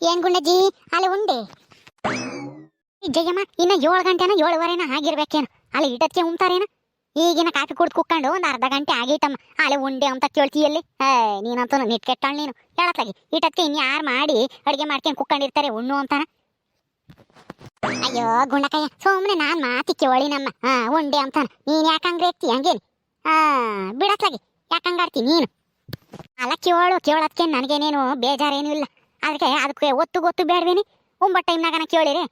ಏನ್ ಗುಂಡಜ್ಜಿ? ಅಲ್ಲಿ ಉಂಡೆ. ಜಯಮ್ಮ, ಇನ್ನ ಏಳು ಗಂಟೆನ ಏಳುವರೆನ ಆಗಿರ್ಬೇಕೇನು. ಅಲ್ಲಿ ಇಟತ್ಕೆ ಉಂತಾರೇನ ಈಗಿನ ಕಾಫಿ ಕುಡ್ದು ಕುಕ್ಕೊಂಡು ಒಂದು ಅರ್ಧ ಗಂಟೆ ಆಗೈತಮ್ಮ. ಅಲ್ಲಿ ಉಂಡೆ ಅಂತ ಕೇಳ್ತೀಯಲ್ಲಿ ಏ, ನೀನಂತೂ ನಿಟ್ ಕೆಟ್ಟಾಳ ನೀನು. ಹೇಳತ್ತಾಗಿ ಇಟತ್ಕೆ ಇನ್ ಯಾರು ಮಾಡಿ ಅಡುಗೆ ಮಾಡ್ಕೊಂಡು ಕುಕ್ಕೊಂಡಿರ್ತಾರೆ ಉಣ್ಣು ಅಂತಾನ ಅಯ್ಯೋ, ಗುಂಡಕಯ್ಯ ಸುಮ್ಮನೆ ನಾನ್ ಮಾತಿ ಕೇಳಿ ನಮ್ಮ ಹಾ ಉಂಡೆ ಅಂತಾನ ನೀನ್ ಯಾಕಂಗ್ರೆ ಎತ್ತಿ ಹಂಗೇನು? ಹಾ ಬಿಡತ್ಲಾಗಿ ಯಾಕಂಗಾಡ್ತಿ ನೀನು? ಅಲ್ಲ ಕೇಳು ಕೇಳೋದಕ್ಕೆ ನನಗೇನೇನು ಬೇಜಾರೇನು ಇಲ್ಲ. ಅದಕ್ಕೆ ಅದಕ್ಕೆ ಒತ್ತು ಗೊತ್ತು ಬೇಡವೇನಿ? ಒಂಬತ್ತು ಟೈಮ್ನಾಗನ ಕೇಳಿರಿ.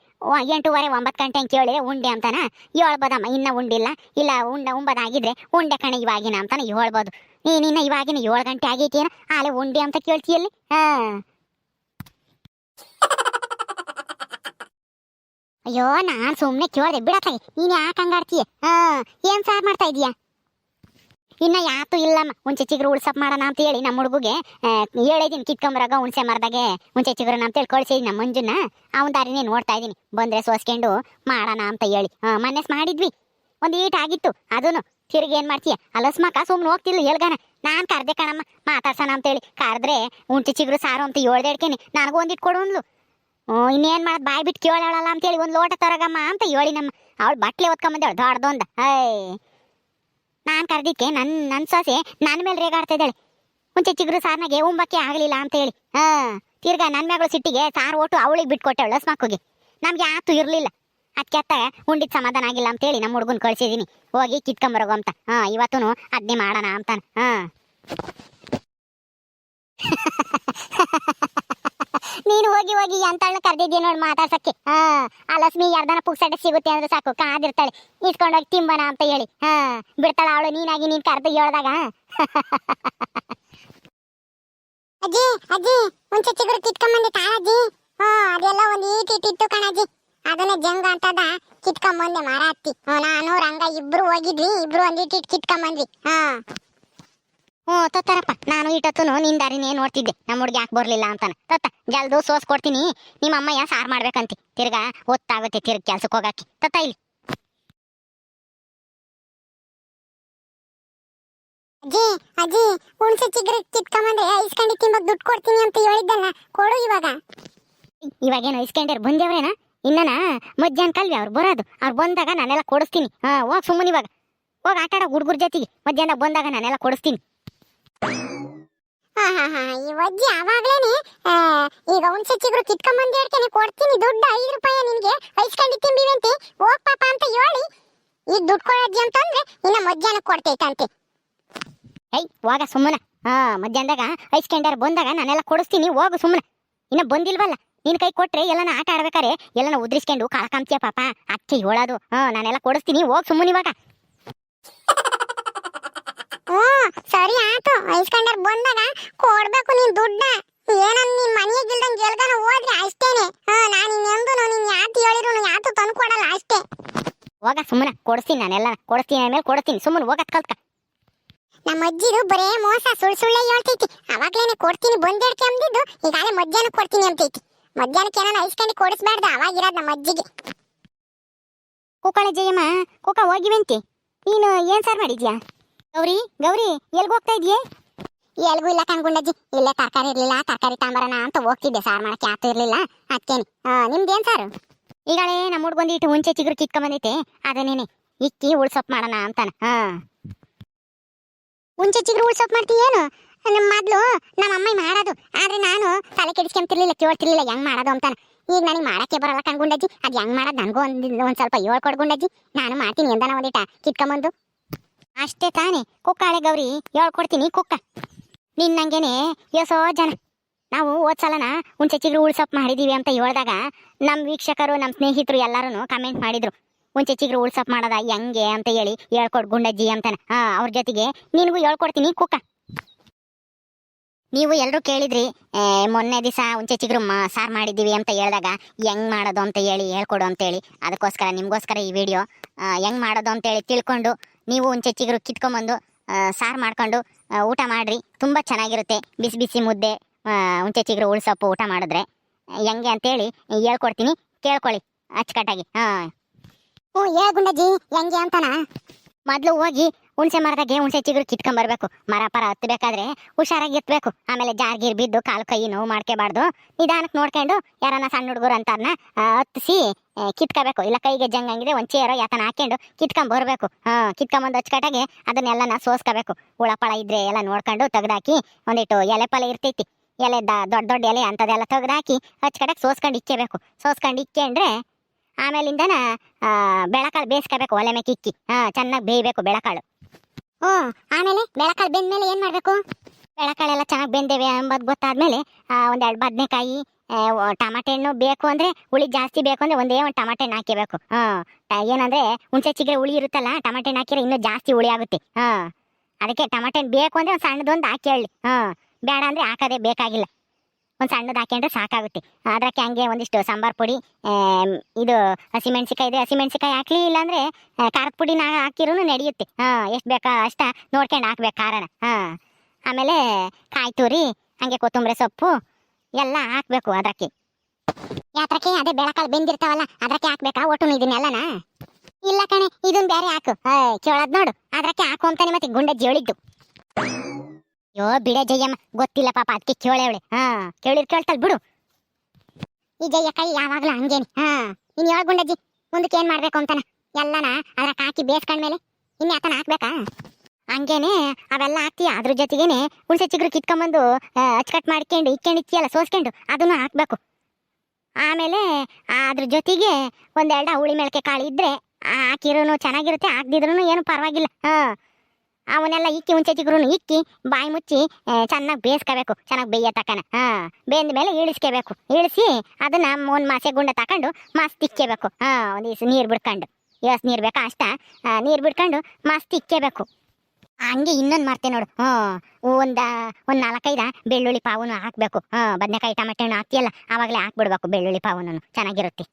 ಎಂಟೂವರೆ, ಒಂಬತ್ತು ಗಂಟೆ ಹಂಗೆ ಕೇಳಿರಿ, ಉಂಡೆ ಅಂತಾನ? ಹೇಳ್ಬೋದಮ್ಮ ಇನ್ನ ಉಂಡಿಲ್ಲ ಇಲ್ಲ. ಉಂಡ ಉಂಬದಾಗಿದ್ರೆ ಉಂಡೆ ಕಣ ಇವಾಗಿನ ಅಂತಾನ ಹೇಳ್ಬೋದು. ನೀನು ನಿನ್ನ ಇವಾಗಿನ ಏಳು ಗಂಟೆ ಆಗೈತೇನ? ಆಲೆ ಉಂಡೆ ಅಂತ ಕೇಳ್ತೀಯಲ್ಲಿ? ಹಾ. ಅಯ್ಯೋ, ನಾನು ಸುಮ್ಮನೆ ಕೇಳ್ದೆ. ಬಿಡತ್ತಾಗಿ. ನೀನು ಯಾಕೆ ಹಂಗಾಡ್ತೀಯ? ಹಾ, ಏನ್ ಸಾರ್ ಮಾಡ್ತಾ ಇದೀಯಾ? ಇನ್ನ ಯಾತು ಇಲ್ಲಮ್ಮ ಹುಂಚೆ ಚಿಗುರು ಉಳ್ಸಪ್ ಮಾಡೋಣ ಅಂತ ಹೇಳಿ ನಮ್ಮ ಹುಡುಗಿಗೆ ಹೇಳಿದೀನಿ ಕಿತ್ಕೊಂಬರಾಗ ಹುಣ್ಸೆ ಮರದಾಗೆ ಹುಂಚೆ ಅಂತ ಹೇಳಿ ಕಳ್ಸಿ ನಮ್ಮ ಮಂಜುನ. ಅವನ ದಾರಿನೇ ನೋಡ್ತಾ ಇದೀನಿ, ಬಂದ್ರೆ ಸೋಸ್ಕೊಂಡು ಮಾಡೋಣ ಅಂತ ಹೇಳಿ. ಹಾ ಮಾಡಿದ್ವಿ, ಒಂದ್ ಈಟ್ ಆಗಿತ್ತು ಅದನ್ನು ತಿರುಗಿ ಏನ್ ಮಾಡ್ತೀಯ? ಅಲಸ್ಮಕ ಸುಮ್ನೆ ಹೋಗ್ತಿಲ್ಲ ಹೇಳ್ಗಾನ. ನಾನ್ ಕರ್ದೆ ಕಣಮ್ಮ, ಮಾತಾಡ್ಸೋಣ ಅಂತೇಳಿ ಕರೆದ್ರೆ ಹುಂಚೆ ಚಿಗ್ರು ಸಾರು ಅಂತ ಹೇಳ್ದೇಡ್ಕೇನಿ ನನಗೂ ಒಂದಿಟ್ಟು ಕೊಡು ಅಂದ್ಲು ಇನ್ನೇನ್ ಮಾಡೋದು, ಬಾಯ್ ಬಿಟ್ಟು ಕೇಳೋಳಲ್ಲ ಅಂತೇಳಿ ಒಂದು ಲೋಟ ತರಗಮ್ಮ ಅಂತ ಹೇಳಿ ನಮ್ಮ ಅವಳು ಬಟ್ಲೆ ಓದ್ಕೊಂಬಂದೇಳು ದೊಡ್ಡದೊಂದು. ಐ ನಾನು ಕರೆದಿಕ್ಕೆ ನನ್ನ ನನ್ ಸೊಸೆ ನನ್ನ ಮೇಲೆ ರೇಗಾಡ್ತಾ ಇದ್ದಾಳೆ. ಮುಂಚೆ ಚಿಗುರು ಸಾರ್ನಾಗೆ ಉಂಬಕ್ಕೆ ಆಗಲಿಲ್ಲ ಅಂತ ಹೇಳಿ. ಹಾ, ತಿರ್ಗಾ ನನ್ನ ಮ್ಯಾಗಳು ಸಿಟ್ಟಿಗೆ ಸಾರ್ ಒಟ್ಟು ಅವಳಿಗೆ ಬಿಟ್ಕೊಟ್ಟವಳು ಹೋಗಿ ನಮ್ಗೆ ಯಾತು ಇರಲಿಲ್ಲ. ಅದಕ್ಕೆ ಉಂಡಿದ್ ಸಮಾಧಾನ ಆಗಿಲ್ಲ ಅಂತ ಹೇಳಿ ನಮ್ಮ ಹುಡುಗನ್ ಕಳ್ಸಿದೀನಿ. ಹೋಗಿ ಕಿತ್ಕೊಂಬರೋಗೋ ಅಂತ. ಹಾ ಇವತ್ತೂ ಅದನ್ನೇ ಮಾಡೋಣ ಅಂತಾನ. ಹಾ. ನೀನು ಹೋಗಿ ಹೋಗಿ ಎಂತಳ್ನ ಕರೆದಿದ್ದೀಯ ನೋಡಿ ಮಾತಾಡ್ಸಕ್ಕೆ. ಹಾ ಆ ಲಕ್ಷ್ಮಿ ಯಾರ್ದನ ಪುಕ್ಸಡೆ ಸಿಗುತ್ತೆ ಅಂದ್ರೆ ಸಾಕು ಕಾದಿರ್ತಾಳೆ ಇಸ್ಕೊಂಡೋಗಿ ತಿಂಬನ ಅಂತ ಹೇಳಿ. ಹಾ ಬಿಡ್ತಾಳ ಅವಳು ನೀನಾಗಿ ನೀನ್ ಕರ್ದು ಹೇಳ್ದಾಗ. ಅಜ್ಜಿ ಅಜ್ಜಿ ಮುಂಚೆ ಚಿಗುರು ಕಿತ್ಕೊಂಬಂದಿ ತಾಳಜ್ಜಿ. ಹಾ ಅದೆಲ್ಲ ಒಂದು ಈಟ್ ಇಟ್ ಇತ್ತು ಕಣಜ್ಜಿ. ಅದನ್ನ ಜಂಗ ಅಂತದ ಕಿತ್ಕೊಂಬಂದೆ ಮರ ಹತ್ತಿ ಹ್ಞೂ, ನಾನು ರಂಗ ಇಬ್ರು ಹೋಗಿದ್ವಿ ಇಬ್ರು ಒಂದ್ ಕಿಟ್ಕೊಂಡ್ ಬಂದ್ವಿ ಹಾ. ಹ್ಞೂ ತತ್ತಾರಪ್ಪ ನಾನು ಇಟ್ಟತ್ತು ನಿನ್ ದಾರಿನೇ ನೋಡ್ತಿದ್ದೆ. ನಮ್ಮ ಹುಡುಗಿ ಯಾಕೆ ಬರಲಿಲ್ಲ ಅಂತಾನ. ತತ್ತ ಜಲ್ದು ಸೋಸ್ ಕೊಡ್ತೀನಿ. ನಿಮ್ಮ ಅಮ್ಮಯ್ಯ ಸಾರ್ ಮಾಡ್ಬೇಕಂತಿ. ತಿರ್ಗಾ ಒತ್ತಾಗುತ್ತೆ ತಿರ್ಗಿ ಕೆಲ್ಸಕ್ಕೆ ಹೋಗಾಕಿ. ತತ್ತ ಇಲ್ಲಿ. ಅಜ್ಜಿ ಅಜ್ಜಿ ಹುಣ್ಸೆ ಚಿಗ್ರೆ ಕಿತ್ಕೊಂಬಂದ್ರೆ ಐಸ್ಕಂಡಿ ತಿಂಬಕ್ ದುಡ್ಡು ಕೊಡ್ತೀನಿ ಅಂತ ಹೇಳಿದ್ದಲ್ಲ. ಕೊಡು ಇವಾಗ. ಇವಾಗೇನು ಐಸ್ಕಂಡ್ಯಾರ ಬಂದೇವ್ರೇನ? ಇನ್ನನ? ಮಧ್ಯಾಹ್ನ ಕಲ್ವಿ ಅವ್ರು ಬರೋದು. ಅವ್ರು ಬಂದಾಗ ನಾನೆಲ್ಲ ಕೊಡಿಸ್ತೀನಿ. ಹಾ ಹೋಗಿ ಸುಮ್ಮನೆ ಇವಾಗ. ಹೋಗಿ ಆಟ ಆಡೋ ಹುಡುಗರ ಜೊತೆಗೆ. ಮಧ್ಯಾಹ್ನ ಬಂದಾಗ ನಾನೆಲ್ಲ ಕೊಡಿಸ್ತೀನಿ. ಈ ಅಜ್ಜಿ ಅವಾಗ್ಲೇನೆ ಆ, ಈಗ ಹುಣಸೆ ಸಚಿವರು ಕಿತ್ಕೊಂಬಂದು ಹೇಳ್ತೇನೆ ಕೊಡ್ತೀನಿ ದುಡ್ಡು ಐದು ರೂಪಾಯಿ ನಿನ್ಗೆ. ಐಸ್ಕಂಡಿ ತಿಂಬಿವಂತೆ. ಹೋಗ್ ಪಾಪ ಅಂತ ಹೇಳಿ ಈಗ ದುಡ್ಡು ಕೊಡಜ್ಜಿ ಅಂತಂದ್ರೆ ಇನ್ನ ಮಧ್ಯಾಹ್ನ ಕೊಡ್ತೈತಂತೆ. ಏಯ್ ಹೋಗ ಸುಮ್ಮನ. ಹಾ ಮಧ್ಯಾಹ್ನದಾಗ ಐಸ್ಕಂಡ್ಯಾರ ಬಂದಾಗ ನಾನೆಲ್ಲ ಕೊಡಿಸ್ತೀನಿ ಹೋಗು ಸುಮ್ಮನೆ. ಇನ್ನ ಬಂದಿಲ್ವಲ್ಲ ನಿನ್ ಕೈ ಕೊಟ್ರೆ ಎಲ್ಲನ ಆಟ ಆಡ್ಬೇಕಾರೆ ಎಲ್ಲನ ಉದ್ರಿಸ್ಕೊಂಡು ಕಳ್ಕಂತೀಯ ಪಾಪ ಅಕ್ಕಿ ಹೇಳೋದು. ಹಾ ನಾನೆಲ್ಲ ಕೊಡಿಸ್ತೀನಿ ಹೋಗ್ ಸುಮ್ಮನೆ ಇವಾಗ. ಸರಿ ಆತು ಐಸ್ಕಂಡರ್ ಬಂದಾಗ ಕೊಡ್ಬೇಕು ನೀನ್ ದುಡ್ಡ. ಏನನ್ ನಿನ್ ಮನೆಗೆ ಇಲ್ದಂಗ್ ಗೆಲ್ದನ ಹೋದ್ರೆ ಅಷ್ಟೇನೆ. ಹಾ, ನಾನು ಇನ್ನೆಂದು ನೀನ್ ಯಾತು ಹೇಳಿದ್ರು ಯಾತು ತಂದು ಕೊಡಲ್ಲ, ಅಷ್ಟೇ. ಹೋಗ ಸುಮ್ಮನೆ, ಕೊಡಿಸ್ತೀನಿ ನಾನೆಲ್ಲ. ಕೊಡಿಸ್ತೀನಿ ಮೇಲೆ ಕೊಡ್ತೀನಿ ಸುಮ್ಮನೆ ಹೋಗತ್ ಕಲ್ತ್ಕ. ನಮ್ಮ ಅಜ್ಜಿದು ಬರೇ ಮೋಸ ಸುಳ್ ಸುಳ್ಳೆ ಹೇಳ್ತೈತಿ. ಅವಾಗ್ಲೇನೆ ಕೊಡ್ತೀನಿ ಬಂದೇಡ್ಕೆ ಅಂದಿದ್ದು ಈಗಾಗಲೇ ಮಧ್ಯಾಹ್ನ ಕೊಡ್ತೀನಿ ಅಂತೈತಿ. ಮಧ್ಯಾಹ್ನಕ್ಕೆ ಏನಾನ ಐಸ್ಕಂಡಿ ಕೊಡಿಸ್ಬಾರ್ದ ಅವಾಗಿರೋದು ನಮ್ಮ ಅಜ್ಜಿಗೆ. ಕುಕ್ಕಳ ಜಯಮ್ಮ ಕುಕ್ಕ ಹೋಗಿವಂತಿ. ನೀನು ಏನು ಸರ್ ಮಾಡಿದ್ಯಾ? ಗೌರಿ ಗೌರಿ, ಎಲ್ಗ್ ಹೋಗ್ತಾ ಇದೆಯೇ? ಎಲ್ಗೂ ಇಲ್ಲ ಕಣ್ಗುಂಡಜ್ಜಿ ಇಲ್ಲೇ ತರಕಾರಿ ಇರ್ಲಿಲ್ಲ, ತರಕಾರಿ ತಾಂಬರಣ ಅಂತ ಹೋಗ್ತಿದ್ದೆ. ಸಾರ್ ಮಾಡಕ್ಕೆ ಯಾತು ಇರ್ಲಿಲ್ಲ. ಅದಕ್ಕೇನೆ ನಿಮ್ದೇನ್ ಸಾರು? ಈಗಳೇ ನಮ್ಮ ಹುಡ್ಗೊಂದು ಇಟ್ಟು ಮುಂಚೆ ಚಿಗುರು ಕಿತ್ಕೊಂಬಂದೈತೆ. ಅದನ್ನೇನೆ. ಇಕ್ಕಿ ಉಳ್ಸೊಪ್ ಮಾಡೋಣ ಅಂತಾನ. ಹ. ಮುಂಚೆ ಚಿಗುರು ಉಳ್ಸೊಪ್ ಮಾಡ್ತೀಯೇನು ನಮ್ಮ ಮೊದ್ಲು ನಮ್ಮ ಅಮ್ಮ ಮಾಡೋದು. ಆದ್ರೆ ನಾನು ತಲೆ ಕೆಡಿಸ್ಕೊಂತಿರ್ಲಿಲ್ಲ ಕೇಳ್ತಿರ್ಲಿಲ್ಲ ಹೆಂಗ್ ಮಾಡೋದು ಅಂತಾನ. ಈಗ ನನಗೆ ಮಾಡಕ್ಕೆ ಬರಲ್ಲ ಕಣ್ಗುಂಡಜ್ಜಿ ಅದ್ ಹೆಂಗ್ ಮಾಡೋದು ನನಗೂ ಒಂದ್ ಒಂದ್ ಸ್ವಲ್ಪ ಹೇಳ್ಕೊಡ್ಗುಂಡಜ್ಜಿ ನಾನು ಮಾಡ್ತೀನಿ ಎಂದನ ಒಂದಿಟ. ಕಿತ್ಕೊಂಬಂದು. ಅಷ್ಟೇ ತಾನೆ. ಕುಕ್ಕಾಳೆ ಗೌರಿ ಹೇಳ್ಕೊಡ್ತೀನಿ ಕುಕ್ಕ. ನಿನ್ ಯೋಸೋ ಜನ. ನಾವು ಓದ್ಸಲನ ಹುಣ್ಸೆ ಚಿಗುರು ಉಳ್ಸಪ್ ಮಾಡಿದೀವಿ ಅಂತ ಹೇಳಿದಾಗ ನಮ್ಮ ವೀಕ್ಷಕರು ನಮ್ಮ ಸ್ನೇಹಿತರು ಎಲ್ಲರೂ ಕಮೆಂಟ್ ಮಾಡಿದ್ರು. ಹುಣ್ಸೆ ಚಿಗುರು ಉಳ್ಸಪ್ ಮಾಡೋದ ಹೆಂಗೆ ಅಂತ ಹೇಳಿ ಹೇಳ್ಕೊಡ್ ಗುಂಡಜ್ಜಿ ಅಂತಾನೆ. ಹಾ, ಅವ್ರ ಜೊತೆಗೆ ನಿನಗೂ ಹೇಳ್ಕೊಡ್ತೀನಿ ಕುಕ್ಕ. ನೀವು ಎಲ್ಲರೂ ಕೇಳಿದ್ರಿ ಮೊನ್ನೆ ದಿವಸ ಹುಂಚೆ ಚಿಗ್ರು ಮಾ, ಸಾರು ಮಾಡಿದ್ದೀವಿ ಅಂತ ಹೇಳಿದಾಗ ಹೆಂಗ್ ಮಾಡೋದು ಅಂತ ಹೇಳಿ, ಹೇಳ್ಕೊಡು ಅಂತೇಳಿ ಅದಕ್ಕೋಸ್ಕರ, ನಿಮಗೋಸ್ಕರ ಈ ವಿಡಿಯೋ ಹೆಂಗ್ ಮಾಡೋದು ಅಂತೇಳಿ ತಿಳ್ಕೊಂಡು ನೀವು ಹುಣಸೆ ಚಿಗುರು ಕಿತ್ಕೊಂಬಂದು ಸಾರು ಮಾಡ್ಕೊಂಡು ಊಟ ಮಾಡ್ರಿ. ತುಂಬ ಚೆನ್ನಾಗಿರುತ್ತೆ. ಬಿಸಿ ಬಿಸಿ ಮುದ್ದೆ ಆ, ಚಿಗರು ಚಿಗುರು ಉಳ್ಸೊಪ್ಪು ಊಟ ಮಾಡಿದ್ರೆ. ಹೆಂಗೆ ಅಂತೇಳಿ ಹೇಳ್ಕೊಡ್ತೀನಿ. ಕೇಳ್ಕೊಳ್ಳಿ ಅಚ್ಚುಕಟ್ಟಾಗಿ. ಹಾಂ. ಹ್ಞೂ ಹೇಳ ಗುಂಡಜ್ಜಿ. ಹೆಂಗೆ ಅಂತನಾ? ಮೊದಲು ಹೋಗಿ ಹುಣಸೆ ಮರದಾಗೆ ಹುಣಸೆ ಚಿಗುರು ಕಿತ್ಕೊಂಡ್ ಬರ್ಬೇಕು. ಮರ ಪರ ಹತ್ತಬೇಕಾದ್ರೆ ಹುಷಾರಾಗಿ ಎತ್ತಬೇಕು ಆಮೇಲೆ ಜಾರ್ಗೀರ್ ಬಿದ್ದು ಕಾಲು ಕೈ ನೋವು ಮಾಡ್ಕೋಬಾರ್ದು. ನಿಧಾನಕ್ಕೆ ನೋಡ್ಕೊಂಡು ಯಾರನ್ನ ಸಣ್ಣ ಹುಡುಗರು ಅಂತಾರನ್ನ ಹತ್ತಿಸಿ ಕಿತ್ಕೋಬೇಕು. ಇಲ್ಲ ಕೈಗೆ ಜಂಗಂಗಿದೆ ಒಂದು ಚೇರೋ ಯಾತನ ಹಾಕೊಂಡು ಕಿತ್ಕೊಂಡ್ ಬರಬೇಕು. ಹಾಂ, ಕಿತ್ಕೊಂಬಂದು ಅಚ್ಚುಕಟ್ಟಾಗೆ ಅದನ್ನೆಲ್ಲನ ಸೋಸ್ಕೋಬೇಕು. ಹುಳಪಳ ಇದ್ರೆ ಎಲ್ಲ ನೋಡ್ಕೊಂಡು ತೆಗ್ದಾಕಿ ಒಂದಿಟ್ಟು ಎಲೆ ಪಲೆ ಇರ್ತೈತಿ. ಎಲೆ ದೊಡ್ಡ ದೊಡ್ಡ ಎಲೆ ಅಂತದೆಲ್ಲ ತೆಗ್ದಾಕಿ ಅಚ್ಚುಕಟ್ಟಾಗಿ ಸೋಸ್ಕೊಂಡು ಇಕ್ಕೇಬೇಕು. ಸೋಸ್ಕೊಂಡು ಇಕ್ಕೊಂಡ್ರೆ ಆಮೇಲಿಂದನ ಬೆಳಕಾಳು ಬೇಯಿಸ್ಕೋಬೇಕು, ಒಲೆ ಮೇಲೆ ಇಕ್ಕಿ ಹಾ, ಚೆನ್ನಾಗಿ ಬೇಯಬೇಕು ಬೆಳಕಾಳು. ಹ್ಞೂ, ಆಮೇಲೆ ಬೆಳಕಾಳು ಬೆಂದ್ಮೇಲೆ ಏನು ಮಾಡಬೇಕು? ಬೆಳಕಾಳೆಲ್ಲ ಚೆನ್ನಾಗಿ ಬೆಂದೇವೆ ಎಂಬುದು ಗೊತ್ತಾದ್ಮೇಲೆ ಒಂದೆರಡು ಬದನೆಕಾಯಿ ಟಮಾಟೆ ಹಣ್ಣು ಬೇಕು ಅಂದ್ರೆ ಹುಳಿ ಜಾಸ್ತಿ ಬೇಕು ಅಂದ್ರೆ ಒಂದೇ ಒಂದು ಟಮಾಟೆ ಹಣ್ಣು ಹಾಕಿಬೇಕು ಹಾಂ ಏನಂದರೆ ಏನಂದ್ರೆ ಹುಣಸೆ ಚಿಗ್ರೆ ಹುಳಿ ಇರುತ್ತಲ್ಲ ಟಮಾಟೆ ಹಣ್ಣು ಹಾಕಿದ್ರೆ ಇನ್ನೂ ಜಾಸ್ತಿ ಹುಳಿ ಆಗುತ್ತೆ. ಹಾಂ ಅದಕ್ಕೆ ಟಮಾಟೆ ಹಣ್ಣು ಬೇಕು ಅಂದ್ರೆ ಒಂದು ಸಣ್ಣದೊಂದು ಹಾಕಿ ಹೇಳಿ ಹಾಂ ಬೇಡ ಅಂದ್ರೆ ಹಾಕೋದೇ ಬೇಕಾಗಿಲ್ಲ. ಒಂದು ಸಣ್ಣದು ಹಾಕೊಂಡ್ರೆ ಸಾಕಾಗುತ್ತೆ. ಅದಕ್ಕೆ ಹಂಗೆ ಒಂದಿಷ್ಟು ಸಾಂಬಾರ್ ಪುಡಿ ಇದು ಹಸಿಮೆಣ್ಸಿಕಾಯಿ ಇದೆ. ಹಸಿಮೆಣ್ಸಿಕಾಯಿ ಹಾಕ್ಲಿ ಇಲ್ಲಾಂದ್ರೆ ಖಾರದ ಪುಡಿನ ಹಾಕಿರೂ ನಡೆಯುತ್ತೆ. ಹಾಂ, ಎಷ್ಟು ಬೇಕಾ ಅಷ್ಟ ನೋಡ್ಕೊಂಡು ಹಾಕ್ಬೇಕು ಖಾರನ. ಹಾಂ, ಆಮೇಲೆ ಕಾಯಿ ತುರಿ, ಹಂಗೆ ಕೊತ್ತಂಬರಿ ಸೊಪ್ಪು, ಎಲ್ಲ ಹಾಕ್ಬೇಕು ಅದಕ್ಕೆ ಯಾತ್ರಕ್ಕೆ? ಅದೇ ಬೆಳಕಲ್ಲಿ ಬೆಂದಿರ್ತಾವಲ್ಲ ಅದಕ್ಕೆ ಹಾಕ್ಬೇಕಾ? ಒಟ್ಟು ಇದನ್ನೆಲ್ಲನ ಇಲ್ಲ ಕಣೆ, ಇದನ್ ಬೇರೆ ಹಾಕು. ಕೇಳೋದು ನೋಡು. ಅದಕ್ಕೆ ಹಾಕು ಅಂತಾನೆ ಮತ್ತೆ ಗುಂಡ ಜೇಳಿದ್ದು. ಯೋ ಬಿಡೆ ಜಯ್ಯಮ್ಮ ಗೊತ್ತಿಲ್ಲ ಪಾಪ ಅದಕ್ಕೆ ಕೇಳೇವಳೆ ಹಾ ಕೇಳಿರ್ ಕೇಳ್ತಲ್ ಬಿಡು. ಈ ಜಯ್ಯ ಕೈ ಯಾವಾಗ್ಲೂ ಹಂಗೇನಿ. ಹಾ ಇನ್ ಯಾವ ಗುಂಡಜ್ಜಿ, ಮುಂದಕ್ಕೆ ಏನ್ ಮಾಡ್ಬೇಕು ಅಂತಾನ? ಎಲ್ಲನ ಅದ್ರ ಹಾಕಿ ಬೇಸ್ಕೊಂಡ್ಮೇಲೆ ಇನ್ನು ಆತನ ಹಾಕ್ಬೇಕಾ? ಹಂಗೇನೆ, ಅವೆಲ್ಲ ಹಾಕ್ತಿ ಅದ್ರ ಜೊತೆಗೇನೆ ಹುಣಸೆ ಚಿಗುರು ಕಿತ್ಕೊಂಬಂದು ಅಚ್ಕಟ್ ಮಾಡ್ಕೊಂಡು ಇಕ್ಕೊಂಡು ಇಕ್ಕಿಯಲ್ಲ ಸೋಸ್ಕೊಂಡು ಅದನ್ನು ಹಾಕ್ಬೇಕು. ಆಮೇಲೆ ಅದ್ರ ಜೊತೆಗೆ ಒಂದೆರಡು ಹುಳಿ ಮೆಳಕೆ ಕಾಳು ಇದ್ರೆ ಹಾಕಿರೂ ಚೆನ್ನಾಗಿರುತ್ತೆ ಹಾಕ್ದಿದ್ರು ಏನು ಪರವಾಗಿಲ್ಲ. ಹಾ. ಅವನ್ನೆಲ್ಲ ಇಕ್ಕಿ ಮುಂಚೆ ಚಿಗುರುನು ಇಕ್ಕಿ, ಬಾಯಿ ಮುಚ್ಚಿ ಚೆನ್ನಾಗಿ ಬೇಯಿಸ್ಕೋಬೇಕು, ಚೆನ್ನಾಗಿ ಬೇಯ ತಕನ. ಹಾ, ಬೇಂದ ಮೇಲೆ ಇಳಿಸ್ಕೋಬೇಕು. ಇಳಿಸಿ ಅದನ್ನ ಒಂದು ಮಾಸೆ ಗುಂಡ ತಕೊಂಡು ಮಸ್ತ್ ಹಾಂ ಹಾ ದಿವಸ ನೀರು ಬಿಡ್ಕೊಂಡು. ಎಷ್ಟು ನೀರು ಬೇಕಾ ಅಷ್ಟ? ನೀರು ಬಿಡ್ಕೊಂಡು ಮಸ್ತ್ ತಿಕ್ಕೇಬೇಕು ಹಂಗೆ ಇನ್ನೊಂದು ಮಾಡ್ತೇನೆ ನೋಡು. ಹ್ಞೂ, ಒಂದ, ಒಂದು ನಾಲ್ಕೈದ ಬೆಳ್ಳುಳ್ಳಿ ಪಾವುನು ಹಾಕಬೇಕು. ಹಾಂ ಬದನೆಕಾಯಿ, ಟಮಾಟೆ ಹಣ್ಣು ಹಾಕ್ತಿಯಲ್ಲ ಆವಾಗಲೇ ಹಾಕ್ಬಿಡ್ಬೇಕು ಬೆಳ್ಳುಳ್ಳಿ ಪಾವುನು ಚೆನ್ನಾಗಿರುತ್ತೆ.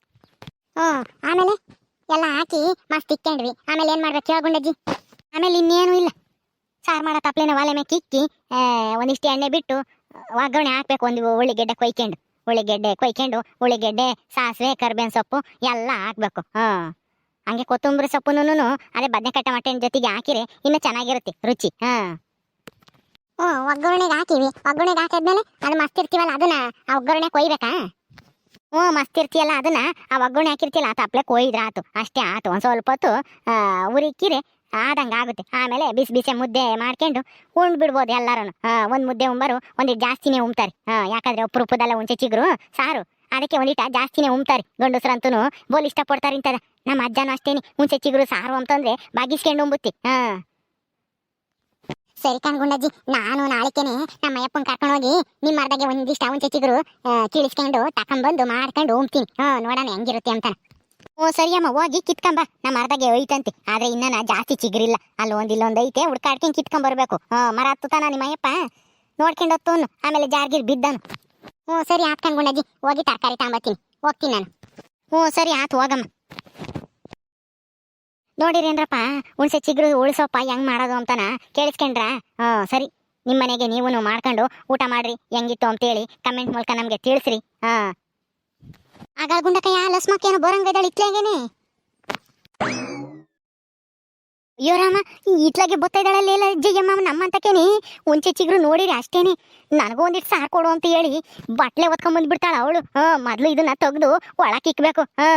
ಹ್ಞೂ, ಆಮೇಲೆ ಎಲ್ಲ ಹಾಕಿ ಮಸ್ತ್ ಇಕ್ಕೊಂಡ್ವಿ. ಆಮೇಲೆ ಏನು ಮಾಡ್ಬೇಕು ಹೇಳ ಗುಂಡಜ್ಜಿ? ಆಮೇಲೆ ಇನ್ನೇನು ಇಲ್ಲ. ಸಾರು ಮಾಡೋ ತಪ್ಲೇನ ಒಲೆ ಮೇಲೆ ಕಿಕ್ಕಿ ಒಂದಿಷ್ಟು ಎಣ್ಣೆ ಬಿಟ್ಟು ಒಗ್ಗರಣೆ ಹಾಕ್ಬೇಕು ಒಂದು ಉಳ್ಳಿಗೆಡ್ಡೆ ಕೊಯ್ಕೊಂಡು. ಉಳ್ಳಿಗೆಡ್ಡೆ ಕೊಯ್ಕೊಂಡು ಉಳ್ಳಿಗೆಡ್ಡೆ ಸಾಸಿವೆ ಕರ್ಬೇವಿನ ಸೊಪ್ಪು ಎಲ್ಲ ಹಾಕ್ಬೇಕು. ಹಾಂ. ಹಂಗೆ ಕೊತ್ತಂಬರಿ ಸೊಪ್ಪುನು ಅದೇ ಬದನೆಕಟ್ಟೆ ಟಮಾಟೆ ಜೊತೆಗೆ ಹಾಕಿರಿ ಇನ್ನೂ ಚೆನ್ನಾಗಿರುತ್ತೆ ರುಚಿ. ಹಾ. ಹ್ಞೂ ಒಗ್ಗರಣೆಗೆ ಹಾಕಿವಿ. ಒಗ್ಗರಣೆಗೆ ಹಾಕಿದ್ಮೇಲೆ ಅದು ಮಸ್ತ್ ಇರ್ತೀವಲ್ಲ ಅದನ್ನ ಆ ಒಗ್ಗರಣೆ ಕೊಯ್ಬೇಕಾ? ಹ್ಞೂ ಮಸ್ತ್ ಇರ್ತೀಯಲ್ಲ ಅದನ್ನ. ಆ ಒಗ್ಗರಣೆ ಹಾಕಿರ್ತೀಯಲ್ಲ ಆ ಅಪ್ಲೆ ಕೊಯ್ದ್ರೆ ಆತು. ಅಷ್ಟೇ ಆತು. ಒಂದು ಸ್ವಲ್ಪ ಹೊತ್ತು ಉರಿಕ್ಕಿರೆ ಆದಂಗೆ ಆಗುತ್ತೆ. ಆಮೇಲೆ ಬಿಸಿ ಬಿಸಿ ಮುದ್ದೆ ಮಾಡ್ಕೊಂಡು ಉಂಡು ಬಿಡ್ಬೋದು ಎಲ್ಲರೂ ಒಂದು ಮುದ್ದೆ ಉಂಬರು ಒಂದಿಟ್ಟು ಜಾಸ್ತಿನೇ ಉಮ್ತಾರೆ ಯಾಕಂದ್ರೆ ಉಪ್ಪು ಉಪ್ಪದಲ್ಲ ಉಂಚೆ ಚಿಗ್ರು ಸಾರು. ಅದಕ್ಕೆ ಒಂದಿಟ ಜಾಸ್ತಿನೇ ಉಮ್ತಾರೆ ಗಂಡಸ್ರಂತೂ ಬೋಲ್ ಇಷ್ಟಪಡ್ತಾರೆ ಇಂಥದ. ನಮ್ಮ ಅಜ್ಜನೂ ಅಷ್ಟೇನಿ ಉಂಚೆ ಚಿಗ್ರು ಸಾರು ಅಂತಂದ್ರೆ ಬಾಗಿಸ್ಕೊಂಡು ಉಂಬುತ್ತಿ. ಹಾ. ಸರಿ ಕಣ್ಗುಂಡಜ್ಜಿ ನಾನು ನಾಳೆಕೇನೆ ನಮ್ಮ ಅಯ್ಯಪ್ಪನ ಕರ್ಕೊಂಡು ಹೋಗಿ ನಿಮ್ಮ ಮರದಾಗೆ ಒಂದಿಷ್ಟ ಚಿಗ್ರು ಆ, ಕೀಳಿಸ್ಕೊಂಡು ತಕೊಂಬಂದು ಮಾಡ್ಕೊಂಡು ಉಂಬ್ತೀನಿ. ಹಾ ನೋಡೋಣ ಹೆಂಗಿರುತ್ತೆ ಅಂತ ಓ ಸರಿಯಮ್ಮ ಹೋಗಿ ಕಿತ್ಕೊಂಬ ನಮ್ಮ ಮರದಾಗೆ ಹೋಯ್ತಂತೆ ಆದ್ರೆ ಇನ್ನ ನಾ ಜಾಸ್ತಿ ಚಿಗ್ರಿಲ್ಲ. ಅಲ್ಲಿ ಒಂದ್ ಐತೆ, ಹುಡ್ಕಾಡ್ಕೊಂಡು ಕಿತ್ಕೊಂಬರ್ಬೇಕು ಹಾ ಮರ ಹತ್ತುತ್ತಾನ ನಿಮ್ಮ ಅಯ್ಯಪ್ಪ ನೋಡ್ಕೊಂಡು ಹೊತ್ತವನು ಆಮೇಲೆ ಜಾರ್ಗಿರ್ ಬಿದ್ದನು ಹ್ಞೂ ಸರಿ ಆತ್ ಗುಣಜಿ. ಹೋಗಿ ತರಕಾರಿ ತಗೊಂಬತ್ತೀನಿ. ಹೋಗ್ತೀನಿ ನಾನು. ಹ್ಞೂ ಸರಿ ಆತು, ಹೋಗಮ್ಮ. ನೋಡಿರೇನ್ರಪ್ಪ ಹುಣ್ಸೆ ಚಿಗ್ರು ಉಳಿಸೋಪ್ಪ, ಹೆಂಗ್ ಮಾಡೋದು ಅಂತಾನ ಕೇಳಿಸ್ಕೊಂಡ್ರ? ಹಾ ಸರಿ. ನಿಮ್ಮ ಮನೆಗೆ ನೀವು ಮಾಡ್ಕೊಂಡು ಊಟ ಮಾಡ್ರಿ. ಹೆಂಗಿತ್ತು ಅಂತೇಳಿ ಕಮೆಂಟ್ ಮೂಲಕ ನಮಗೆ ತಿಳಿಸ್ರಿ. ಹಾ ಆಗ ಗುಂಡಕಯ್ಯ ಲಸ್ಮಕ್ಕೇನು ಬರಂಗದಳ ಇತ್ಲಾಗೇನೆ ಅಯ್ಯೋ ರಾಮ, ಈ ಇತ್ಲಾಗೆ ಬತ್ತಾ ಇದ್ದಾಳಲ್ಲ ಜಯ್ಯಮ್ಮ ನಮ್ಮಂತಕೇನೆ. ಒಂಚೆ ಚಿಗುರು ನೋಡಿರಿ ಅಷ್ಟೇನೆ. ನನಗೂ ಒಂದಿಟ್ಟು ಸಾರು ಕೊಡು ಅಂತ ಹೇಳಿ ಬಟ್ಲೆ ಒತ್ಕೊಂಡ್ ಬಂದ್ಬಿಡ್ತಾಳ ಅವಳು. ಹಾ, ಮೊದ್ಲು ಇದನ್ನ ತೆಗ್ದು ಒಳಕ್ ಇಕ್ಬೇಕು. ಹಾ.